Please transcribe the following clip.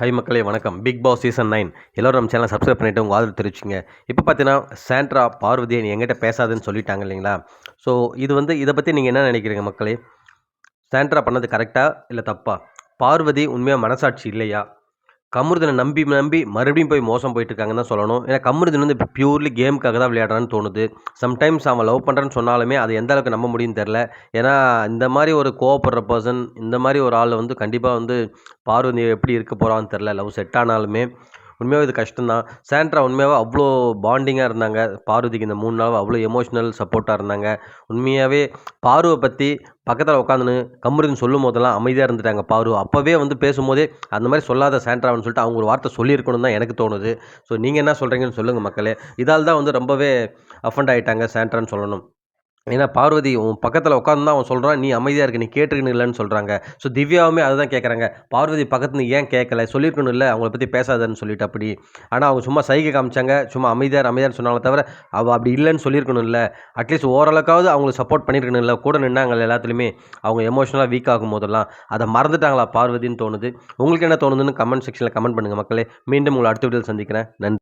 High மக்களே வணக்கம். Big Boss season nine எல்லோரும் நம்ம சேனல் சப்ஸ்கிரைப் பண்ணிவிட்டு உங்கள் ஆதரவு தெரிவிச்சிங்க. இப்போ பார்த்தீங்கன்னா சாண்ட்ரா பார்வதியை எங்கிட்ட பேசாதுன்னு சொல்லிட்டாங்க இல்லைங்களா? ஸோ இது வந்து இதை பற்றி நீங்கள் என்ன நினைக்கிறீங்க மக்களே? சாண்ட்ரா பண்ணது கரெக்டாக இல்லை தப்பா? பார்வதி உண்மையாக மனசாட்சி இல்லையா? கமருதனை நம்பி நம்பி மறுபடியும் போய் மோசம் போயிட்டுருக்காங்க தான் சொல்லணும். ஏன்னா கமருதன் வந்து இப்போ பியூர்லி கேமுக்காக தான் விளையாடுறான்னு தோணுது. சம்டைம்ஸ் அவன் லவ் பண்ணுறேன்னு சொன்னாலுமே அது எந்த அளவுக்கு நம்ப முடியும்னு தெரில ஏன்னா இந்த மாதிரி ஒரு கோவப்படுற பர்சன் இந்த மாதிரி ஒரு ஆள் வந்து கண்டிப்பாக வந்து பார்வதி எப்படி இருக்க போகிறான்னு தெரில லவ் செட் ஆனாலுமே. உண்மையாகவே இது கஷ்டம்தான். சாண்ட்ரா உண்மையாகவே அவ்வளோ பாண்டிங்காக இருந்தாங்க. பார்வதிக்கு இந்த மூணு நாள் அவ்வளோ எமோஷ்னல் சப்போர்ட்டாக இருந்தாங்க. உண்மையாகவே பார்வை பற்றி பக்கத்தில் உட்காந்துன்னு கம்முருதுன்னு சொல்லும் போதெல்லாம் அமைதியாக இருந்துட்டாங்க பாரு அப்போவே வந்து பேசும்போதே அந்த மாதிரி சொல்லாத சாண்ட்ரான்னு சொல்லிட்டு அவங்க ஒரு வார்த்தை சொல்லியிருக்கணும் தான் எனக்கு தோணுது. ஸோ நீங்கள் என்ன சொல்கிறீங்கன்னு சொல்லுங்கள் மக்களே. இதால் தான் வந்து ரொம்பவே அஃபண்ட் ஆகிட்டாங்க சாண்ட்ரான்னு சொல்லணும். ஏன்னா பார்வதி உன் பக்கத்தில் உட்காந்து தான் அவன் சொல்கிறான் நீ அமைதியாக இருக்க நீ கேட்டிருக்கணும் இல்லைன்னு சொல்கிறாங்க ஸோ திவ்யாவுமே அதை தான் கேட்குறாங்க பார்வதி பக்கத்துல ஏன் கேட்கல சொல்லியிருக்கணும் இல்லை அவங்கள பற்றி பேசாதன்னு சொல்லிட்டு அப்படி. ஆனால் அவங்க சும்மா சைகை காமிச்சாங்க. சும்மா அமைதியார் அமைதியார்னு சொன்னாங்களே தவிர அவள் அப்படி இல்லைன்னு சொல்லியிருக்கணும் இல்லை. அட்லீஸ்ட் ஓரளவுக்காவது அவங்களுக்கு சப்போர்ட் பண்ணியிருக்கணும் இல்லை. கூட நின்னாங்க எல்லாத்துலேயுமே அவங்க எமோஷனலாக வீக் ஆகும் போதெல்லாம். அதை மறந்துட்டாங்களா பார்வதின்னு தோணுது. உங்களுக்கு என்ன தோணுதுன்னு கமெண்ட் செக்ஷனில் கமெண்ட் பண்ணுங்கள் மக்களே. மீண்டும் உங்களை அடுத்த வீடியோவில் சந்திக்கிறேன். நன்றி.